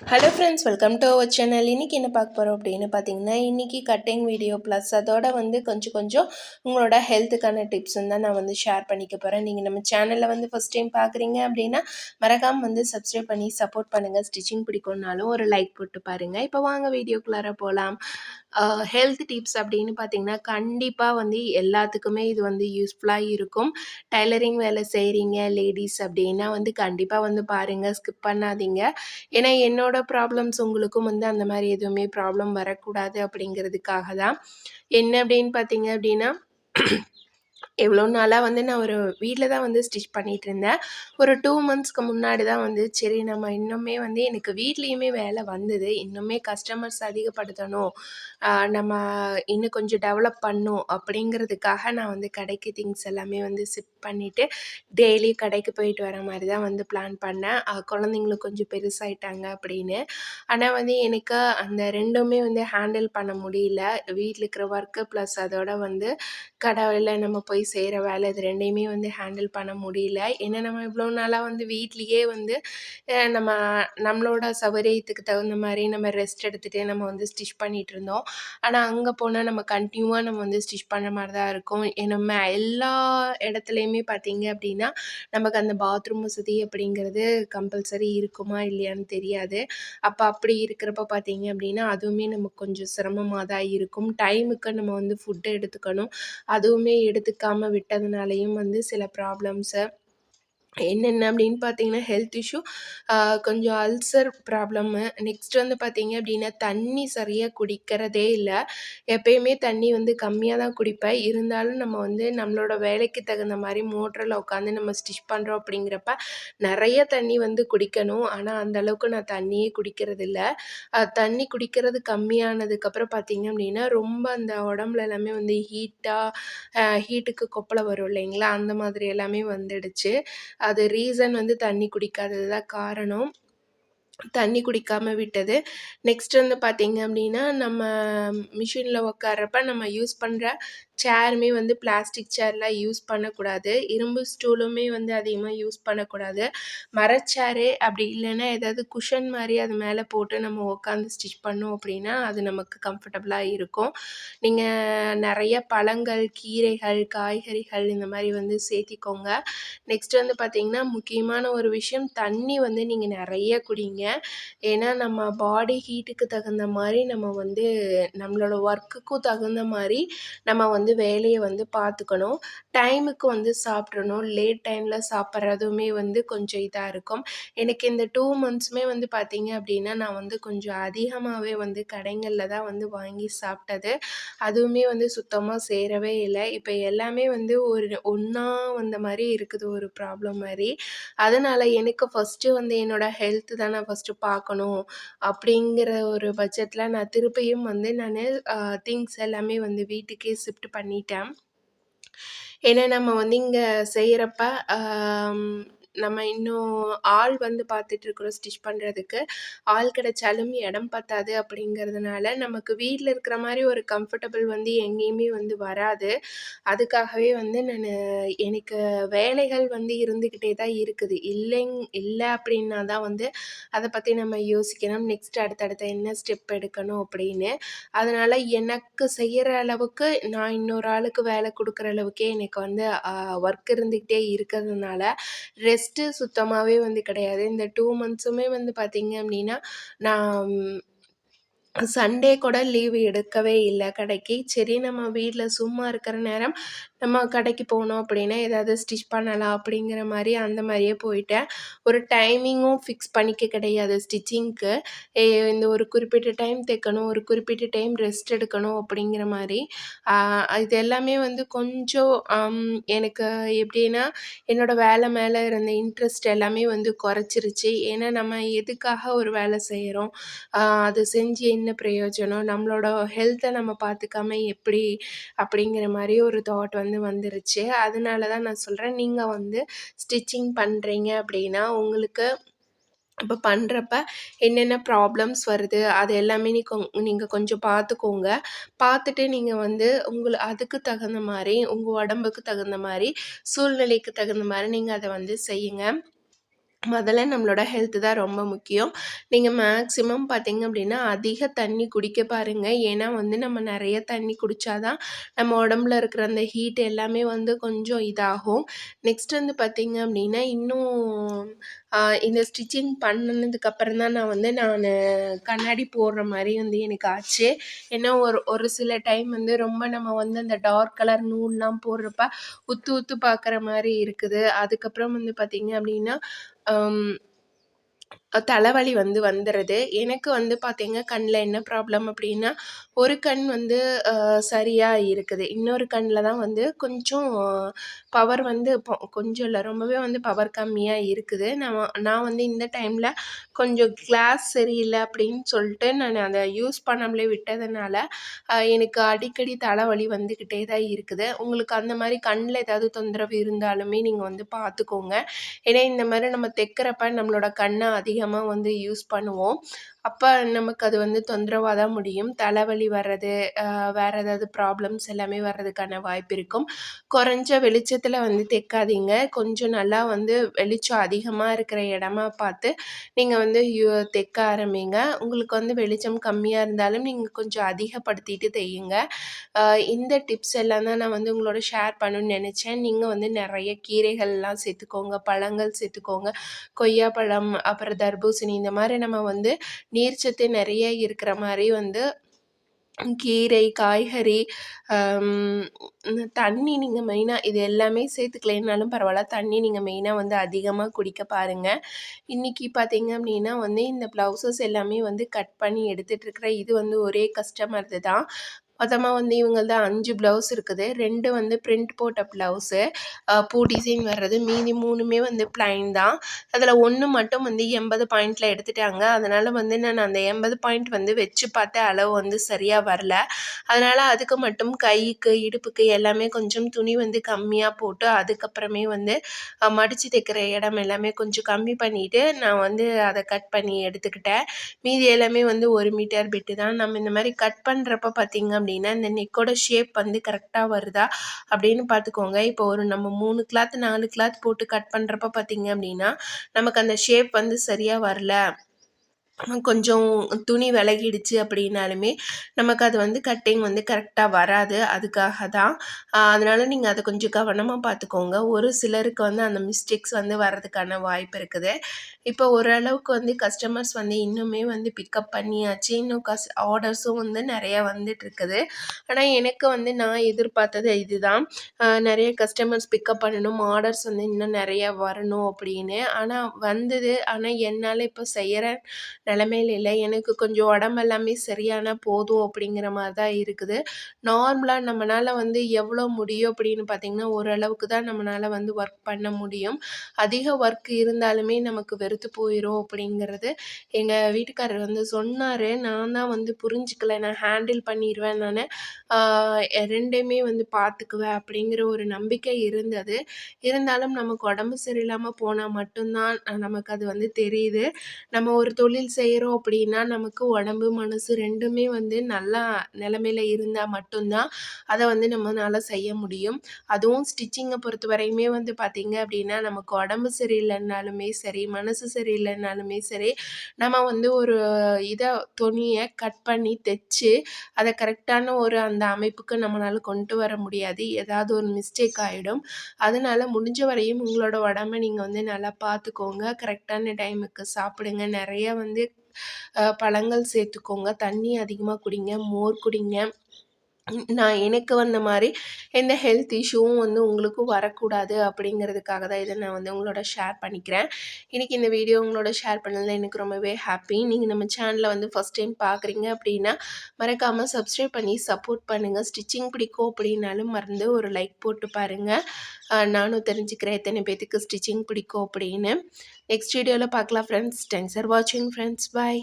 Hello friends welcome to our channel இன்றைக்கி என்ன பார்க்க போகிறோம் அப்படின்னு பார்த்தீங்கன்னா இன்றைக்கி கட்டிங் வீடியோ ப்ளஸ் அதோட வந்து கொஞ்சம் கொஞ்சம் உங்களோட ஹெல்த்துக்கான டிப்ஸும் தான் நான் வந்து ஷேர் பண்ணிக்க போகிறேன் நீங்கள் நம்ம சேனலில் வந்து ஃபஸ்ட் டைம் பார்க்குறீங்க அப்படின்னா மறக்காமல் வந்து சப்ஸ்கிரைப் பண்ணி சப்போர்ட் பண்ணுங்கள் ஸ்டிச்சிங் பிடிக்கும்னாலும் ஒரு லைக் போட்டு பாருங்கள் இப்போ வாங்க வீடியோக்குள்ளார போகலாம் ஹெல்த் டிப்ஸ் அப்படின்னு பார்த்தீங்கன்னா கண்டிப்பாக வந்து எல்லாத்துக்குமே இது வந்து யூஸ்ஃபுல்லாக இருக்கும். டைலரிங் வேலை செய்கிறீங்க லேடிஸ் அப்படின்னா வந்து கண்டிப்பாக வந்து பாருங்கள் ஸ்கிப் பண்ணாதீங்க. ஏன்னா என்னோட ப்ராப்ளம்ஸ் உங்களுக்கும் வந்து அந்த மாதிரி எதுவுமே ப்ராப்ளம் வரக்கூடாது அப்படிங்கிறதுக்காக தான். என்ன அப்படின்னு பார்த்தீங்க அப்படின்னா எவ்வளோ நாளாக வந்து நான் ஒரு வீட்டில் தான் வந்து ஸ்டிச் பண்ணிகிட்டு இருந்தேன். ஒரு டூ மந்த்ஸ்க்கு முன்னாடி தான் வந்து சரி நம்ம இன்னுமே வந்து எனக்கு வீட்லேயுமே வேலை வந்தது. இன்னுமே கஸ்டமர்ஸ் அதிகப்படுத்தணும். நம்ம இன்னும் கொஞ்சம் டெவலப் பண்ணும் அப்படிங்கிறதுக்காக நான் வந்து கடைக்கு திங்ஸ் எல்லாமே வந்து ஷிஃப்ட் பண்ணிவிட்டு டெய்லி கடைக்கு போயிட்டு வர மாதிரி தான் வந்து பிளான் பண்ணேன். குழந்தைங்களும் கொஞ்சம் பெருசாயிட்டாங்க அப்படின்னு. ஆனால் வந்து எனக்கு அந்த ரெண்டுமே வந்து ஹேண்டில் பண்ண முடியல. வீட்டில் இருக்கிற ஒர்க்கு ப்ளஸ் அதோட வந்து கடையில் நம்ம போய் செய்கிற வேலை இது ரெண்டையுமே வந்து ஹேண்டில் பண்ண முடியல. ஏன்னா நம்ம இவ்வளோ நாளாக வந்து வீட்லேயே வந்து நம்ம நம்மளோட சௌகரியத்துக்கு தகுந்த மாதிரி நம்ம ரெஸ்ட் எடுத்துகிட்டு நம்ம வந்து ஸ்டிச் பண்ணிகிட்டு இருந்தோம். ஆனால் அங்கே போனால் நம்ம கண்டினியூவாக நம்ம வந்து ஸ்டிச் பண்ணுற மாதிரி தான் இருக்கும். நம்ம எல்லா இடத்துலையுமே பார்த்திங்க அப்படின்னா நமக்கு அந்த பாத்ரூம் வசதி அப்படிங்கிறது கம்பல்சரி இருக்குமா இல்லையான்னு தெரியாது. அப்போ அப்படி இருக்கிறப்ப பார்த்தீங்க அப்படின்னா அதுவுமே நமக்கு கொஞ்சம் சிரமமாக தான் இருக்கும். டைமுக்கு நம்ம வந்து ஃபுட்டு எடுத்துக்கணும். அதுவுமே எடுத்துக்காம இல்லாமல் விட்டதுனாலையும் வந்து சில ப்ராப்ளம்ஸை என்னென்ன அப்படின்னு பார்த்தீங்கன்னா ஹெல்த் இஷ்யூ கொஞ்சம் அல்சர் ப்ராப்ளம்மு நெக்ஸ்ட் வந்து பார்த்தீங்க அப்படின்னா தண்ணி சரியாக குடிக்கிறதே இல்லை. எப்பயுமே தண்ணி வந்து கம்மியாக தான் குடிப்பேன். இருந்தாலும் நம்ம வந்து நம்மளோட வேலைக்கு தகுந்த மாதிரி மோட்டரில் உட்காந்து நம்ம ஸ்டிச் பண்ணுறோம் அப்படிங்கிறப்ப நிறைய தண்ணி வந்து குடிக்கணும். ஆனால் அந்த அளவுக்கு நான் தண்ணியே குடிக்கிறது இல்லை. தண்ணி குடிக்கிறது கம்மியானதுக்கப்புறம் பார்த்தீங்க அப்படின்னா ரொம்ப அந்த உடம்புல எல்லாமே வந்து ஹீட்டாக ஹீட்டுக்கு கொப்பளை வரும் இல்லைங்களா? அந்த மாதிரி எல்லாமே வந்துடுச்சு. அது ரீசன் வந்து தண்ணி குடிக்காதது தான் காரணம். தண்ணி குடிக்காமல் விட்டது. நெக்ஸ்ட் வந்து பார்த்திங்க அப்படின்னா நம்ம மிஷினில் உட்கார்றப்ப நம்ம யூஸ் பண்ணுற சேருமே வந்து பிளாஸ்டிக் சேர்லாம் யூஸ் பண்ணக்கூடாது. இரும்பு ஸ்டூலுமே வந்து அதிகமாக யூஸ் பண்ணக்கூடாது. மரச்சேரு அப்படி இல்லைன்னா ஏதாவது குஷன் மாதிரி அது மேலே போட்டு நம்ம உட்காந்து ஸ்டிச் பண்ணோம் அப்படின்னா அது நமக்கு கம்ஃபர்டபுளாக இருக்கும். நீங்கள் நிறைய பழங்கள் கீரைகள் காய்கறிகள் இந்த மாதிரி வந்து சேர்த்திக்கோங்க. நெக்ஸ்ட் வந்து பார்த்திங்கன்னா முக்கியமான ஒரு விஷயம் தண்ணி வந்து நீங்கள் நிறைய குடிங்க. ஏன்னா நம்ம பாடி ஹீட்டுக்கு தகுந்த மாதிரி நம்ம வந்து நம்மளோட ஒர்க்குக்கும் தகுந்த மாதிரி நம்ம வந்து வந்து வேலையை வந்து பார்த்துக்கணும் டைமுக்கு வந்து சாப்பிட்றணும் லேட் டைமில் சாப்பிட்றதுமே வந்து கொஞ்சம் இதாக இருக்கும். எனக்கு இந்த டூ மந்த்ஸுமே வந்து பார்த்திங்க அப்படின்னா நான் வந்து கொஞ்சம் அதிகமாகவே வந்து கடைங்களில் தான் வந்து வாங்கி சாப்பிட்டது. அதுவுமே வந்து சுத்தமாக சேரவே இல்லை. இப்போ எல்லாமே வந்து ஒரு ஒன்றா வந்த மாதிரி இருக்குது ஒரு ப்ராப்ளம் மாதிரி. அதனால் எனக்கு ஃபஸ்ட்டு வந்து என்னோடய ஹெல்த்து தான் நான் ஃபஸ்ட்டு பார்க்கணும் அப்படிங்கிற ஒரு பட்சத்தில் நான் திருப்பியும் வந்து நான் திங்ஸ் எல்லாமே வந்து வீட்டுக்கே ஷிஃப்ட் பண்ணிட்டேன். ஏன்னா நம்ம வந்து இங்கே செய்கிறப்ப நம்ம இன்னும் ஆள் வந்து பார்த்துட்ருக்குறோம் ஸ்டிச் பண்ணுறதுக்கு ஆள் கிடைச்சாலும் இடம் பத்தாது அப்படிங்கிறதுனால நமக்கு வீட்டில் இருக்கிற மாதிரி ஒரு கம்ஃபர்டபுள் வந்து எங்கேயுமே வந்து வராது. அதுக்காகவே வந்து நான் எனக்கு வேலைகள் வந்து இருந்துக்கிட்டே தான் இருக்குது. இல்லைங் இல்லை அப்படின்னா தான் வந்து அதை பற்றி நம்ம யோசிக்கணும். நெக்ஸ்ட் அடுத்தடுத்த என்ன ஸ்டெப் எடுக்கணும் அப்படின்னு. அதனால் எனக்கு செய்கிற அளவுக்கு நான் இன்னொரு ஆளுக்கு வேலை கொடுக்குற அளவுக்கே எனக்கு வந்து ஒர்க் இருந்துக்கிட்டே இருக்கிறதுனால ரெஸ்ட் ரெஸ்ட்டு சுத்தமாகவே வந்து கிடையாது. இந்த டூ மந்த்ஸுமே வந்து பார்த்திங்க அப்படின்னா நான் சண்டே கூட லீவு எடுக்கவே இல்லை கடைக்கு. சரி நம்ம வீட்டில் சும்மா இருக்கிற நேரம் நம்ம கடைக்கு போனோம் அப்படின்னா ஏதாவது ஸ்டிச் பண்ணலாம் அப்படிங்கிற மாதிரி அந்த மாதிரியே போயிட்டேன். ஒரு டைமிங்கும் ஃபிக்ஸ் பண்ணிக்க கிடையாது ஸ்டிச்சிங்க்கு இந்த ஒரு குறிப்பிட்ட டைம் தைக்கணும் ஒரு குறிப்பிட்ட டைம் ரெஸ்ட் எடுக்கணும் அப்படிங்கிற மாதிரி. இது எல்லாமே வந்து கொஞ்சம் எனக்கு எப்படின்னா என்னோடய வேலை மேலே இருந்த இன்ட்ரெஸ்ட் எல்லாமே வந்து குறைச்சிருச்சு. ஏன்னா நம்ம எதுக்காக ஒரு வேலை செய்கிறோம் அது செஞ்சு என்ன பிரயோஜனம்? நம்மளோட ஹெல்த்தை நம்ம பார்த்துக்காம எப்படி? அப்படிங்கிற மாதிரி ஒரு தாட் வந்து வந்து வந்துருச்சு. அதனால தான் நான் சொல்கிறேன் நீங்கள் வந்து ஸ்டிச்சிங் பண்ணுறீங்க அப்படின்னா உங்களுக்கு இப்போ பண்ணுறப்ப என்னென்ன ப்ராப்ளம்ஸ் வருது அது எல்லாமே நீ நீங்கள் கொஞ்சம் பார்த்துக்கோங்க பார்த்துட்டு நீங்கள் வந்து உங்களை அதுக்கு தகுந்த மாதிரி உங்கள் உடம்புக்கு தகுந்த மாதிரி சூழ்நிலைக்கு தகுந்த மாதிரி நீங்கள் அதை வந்து செய்யுங்க. முதல்ல நம்மளோட ஹெல்த்து தான் ரொம்ப முக்கியம். நீங்கள் மேக்ஸிமம் பார்த்தீங்க அப்படின்னா அதிக தண்ணி குடிக்க பாருங்கள் ஏன்னா வந்து நம்ம நிறைய தண்ணி குடித்தாதான் நம்ம உடம்புல இருக்கிற அந்த ஹீட் எல்லாமே வந்து கொஞ்சம் இதாகும். நெக்ஸ்ட் வந்து பார்த்தீங்க அப்படின்னா இன்னும் இந்த ஸ்டிச்சிங் பண்ணதுக்கப்புறம் தான் நான் வந்து நான் கண்ணாடி போடுற மாதிரி வந்து எனக்கு ஆச்சு. ஏன்னா ஒரு ஒரு சில டைம் வந்து ரொம்ப நம்ம வந்து அந்த டார்க் கலர் நூல்லாம் போடுறப்ப உத்து உத்து பார்க்குற மாதிரி இருக்குது. அதுக்கப்புறம் வந்து பார்த்தீங்க அப்படின்னா um, தலைவலி வந்து வந்துடுது எனக்கு வந்து பார்த்தீங்க கண்ணில் என்ன ப்ராப்ளம் அப்படின்னா ஒரு கண் வந்து சரியாக இருக்குது. இன்னொரு கண்ணில் தான் வந்து கொஞ்சம் பவர் வந்து கொஞ்சம் இல்லை ரொம்பவே வந்து பவர் கம்மியாக இருக்குது. நான் நான் வந்து இந்த டைமில் கொஞ்சம் கிளாஸ் சரியில்லை அப்படின்னு சொல்லிட்டு நான் அதை யூஸ் பண்ணாமலே விட்டதுனால எனக்கு அடிக்கடி தலைவலி வந்துக்கிட்டே தான் இருக்குது. உங்களுக்கு அந்த மாதிரி கண்ணில் ஏதாவது தொந்தரவு இருந்தாலுமே நீங்கள் வந்து பார்த்துக்கோங்க ஏன்னா இந்த மாதிரி நம்ம தைக்கிறப்ப நம்மளோட கண்ணை அதிகமாக வந்து யூஸ் பண்ணுவோம். அப்போ நமக்கு அது வந்து தொந்தரவாக தான் முடியும். தலைவலி வர்றது வேறு ஏதாவது ப்ராப்ளம்ஸ் எல்லாமே வர்றதுக்கான வாய்ப்பு இருக்கும். குறைஞ்ச வெளிச்சத்தில் வந்து தைக்காதீங்க. கொஞ்சம் நல்லா வந்து வெளிச்சம் அதிகமாக இருக்கிற இடமா பார்த்து நீங்கள் வந்து யூ தைக்க ஆரம்பிங்க. உங்களுக்கு வந்து வெளிச்சம் கம்மியாக இருந்தாலும் நீங்கள் கொஞ்சம் அதிகப்படுத்திட்டு தையுங்க. இந்த டிப்ஸ் எல்லாம் தான் நான் வந்து உங்களோட ஷேர் பண்ணணும்னு நினச்சேன். நீங்கள் வந்து நிறைய கீரைகள்லாம் சேர்த்துக்கோங்க பழங்கள் சேர்த்துக்கோங்க. கொய்யாப்பழம் அப்புறம் தர்பூசணி இந்த மாதிரி நம்ம வந்து நீர்ச்சத்து நிறைய இருக்கிற மாதிரி வந்து கீரை காய்கறி தண்ணி நீங்கள் மெயினாக இது எல்லாமே சேர்த்துக்கலைனாலும் பரவாயில்ல. தண்ணி நீங்கள் மெயினாக வந்து அதிகமாக குடிக்க பாருங்கள் இன்றைக்கி பார்த்தீங்க அப்படின்னா வந்து இந்த ப்ளவுசஸ் எல்லாமே வந்து கட் பண்ணி எடுத்துகிட்ருக்குற இது வந்து ஒரே கஸ்டமர் தான். மொத்தமாக வந்து இவங்களது அஞ்சு ப்ளவுஸ் இருக்குது. ரெண்டு வந்து பிரிண்ட் போட்ட ப்ளவுஸு பூ டிசைன் வர்றது மீதி மூணுமே வந்து ப்ளைன் தான். அதில் ஒன்று மட்டும் வந்து எண்பது பாயிண்டில் எடுத்துட்டாங்க. அதனால் வந்து நான் அந்த எண்பது பாயிண்ட் வந்து வச்சு பார்த்த அளவு வந்து சரியாக வரல. அதனால் அதுக்கு மட்டும் கைக்கு இடுப்புக்கு எல்லாமே கொஞ்சம் துணி வந்து கம்மியாக போட்டு அதுக்கப்புறமே வந்து மடித்து தைக்கிற இடம் எல்லாமே கொஞ்சம் கம்மி பண்ணிவிட்டு நான் வந்து அதை கட் பண்ணி எடுத்துக்கிட்டேன். மீதி எல்லாமே வந்து ஒரு மீட்டர் பிட்டு தான். நம்ம இந்த மாதிரி கட் பண்ணுறப்ப பார்த்திங்க அப்படின்னா இந்த நெக்கோட ஷேப் வந்து கரெக்டாக வருதா அப்படின்னு பார்த்துக்கோங்க. இப்போ ஒரு நம்ம மூணு கிளாத் நாலு கிளாத் போட்டு கட் பண்ணுறப்ப பார்த்திங்க அப்படின்னா நமக்கு அந்த ஷேப் வந்து சரியாக வரல. கொஞ்சம் துணி விலகிடுச்சு அப்படின்னாலுமே நமக்கு அது வந்து கட்டிங் வந்து கரெக்டாக வராது. அதுக்காக தான். அதனால் நீங்கள் அதை கொஞ்சம் கவனமாக பார்த்துக்கோங்க. ஒரு சிலருக்கு வந்து அந்த மிஸ்டேக்ஸ் வந்து வர்றதுக்கான வாய்ப்பு இருக்குது. இப்போ ஓரளவுக்கு வந்து கஸ்டமர்ஸ் வந்து இன்னுமே வந்து பிக்கப் பண்ணியாச்சு. இன்னும் கஸ் ஆர்டர்ஸும் வந்து நிறையா வந்துட்டுருக்குது. ஆனால் எனக்கு வந்து நான் எதிர்பார்த்தது இதுதான். நிறைய கஸ்டமர்ஸ் பிக்கப் பண்ணணும் ஆர்டர்ஸ் வந்து இன்னும் நிறையா வரணும் அப்படின்னு. ஆனால் வந்தது. ஆனால் என்னால் இப்போ செய்கிற நிலமையில இல்லை. எனக்கு கொஞ்சம் உடம்பெல்லாமே சரியான போதும் அப்படிங்கிற மாதிரி தான் இருக்குது. நார்மலாக நம்மளால் வந்து எவ்வளோ முடியும் அப்படின்னு பார்த்திங்கன்னா ஓரளவுக்கு தான் நம்மளால் வந்து ஒர்க் பண்ண முடியும். அதிக ஒர்க் இருந்தாலுமே நமக்கு வெறுத்து போயிடும் அப்படிங்கிறது எங்கள் வீட்டுக்காரர் வந்து சொன்னார். நான் தான் வந்து புரிஞ்சுக்கல. நான் ஹேண்டில் பண்ணிடுவேன் நான். ரெண்டையுமே வந்து பார்த்துக்குவேன் அப்படிங்கிற ஒரு நம்பிக்கை இருந்தது. இருந்தாலும் நமக்கு உடம்பு சரியில்லாமல் போனால் மட்டும்தான் நமக்கு அது வந்து தெரியுது. நம்ம ஒரு தொழில் செய்கிறோம் அப்படின்னா நமக்கு உடம்பு மனசு ரெண்டுமே வந்து நல்லா நிலமையில இருந்தால் மட்டும்தான் அதை வந்து நம்மளால் செய்ய முடியும். அதுவும் ஸ்டிச்சிங்கை பொறுத்த வரையுமே வந்து பார்த்திங்க அப்படின்னா நமக்கு உடம்பு சரியில்லைன்னாலுமே சரி மனசு சரியில்லைன்னாலுமே சரி நம்ம வந்து ஒரு இதை துணியை கட் பண்ணி தைச்சு அதை கரெக்டான ஒரு அந்த அமைப்புக்கு நம்மளால் கொண்டு வர முடியாது. ஏதாவது ஒரு மிஸ்டேக் ஆகிடும் அதனால் முடிஞ்ச வரையும் உங்களோட உடம்ப நீங்கள் வந்து நல்லா பார்த்துக்கோங்க கரெக்டான டைமுக்கு சாப்பிடுங்க. நிறைய வந்து பழங்கள் சேர்த்துக்கோங்க. தண்ணி அதிகமாக குடிங்க. மோர் குடிங்க. நான் எனக்கு வந்த மாதிரி எந்த ஹெல்த் இஷ்யூவும் வந்து உங்களுக்கும் வரக்கூடாது அப்படிங்கிறதுக்காக தான் இதை நான் வந்து உங்களோட ஷேர் பண்ணிக்கிறேன். இன்றைக்கி இந்த வீடியோ உங்களோட ஷேர் பண்ணதில் எனக்கு ரொம்பவே ஹாப்பி நீங்கள் நம்ம சேனலில் வந்து ஃபஸ்ட் டைம் பார்க்குறீங்க அப்படின்னா மறக்காமல் சப்ஸ்கிரைப் பண்ணி சப்போர்ட் பண்ணுங்கள் ஸ்டிச்சிங் பிடிக்கும் அப்படின்னாலும் மறந்து ஒரு லைக் போட்டு பாருங்கள் நானும் தெரிஞ்சுக்கிறேன் எத்தனை பேத்துக்கு ஸ்டிச்சிங் பிடிக்கும் அப்படின்னு. நெக்ஸ்ட் வீடியோவில் பார்க்கலாம் ஃப்ரெண்ட்ஸ் தேங்க்ஸ் ஃபார் வாட்சிங் ஃப்ரெண்ட்ஸ் பாய்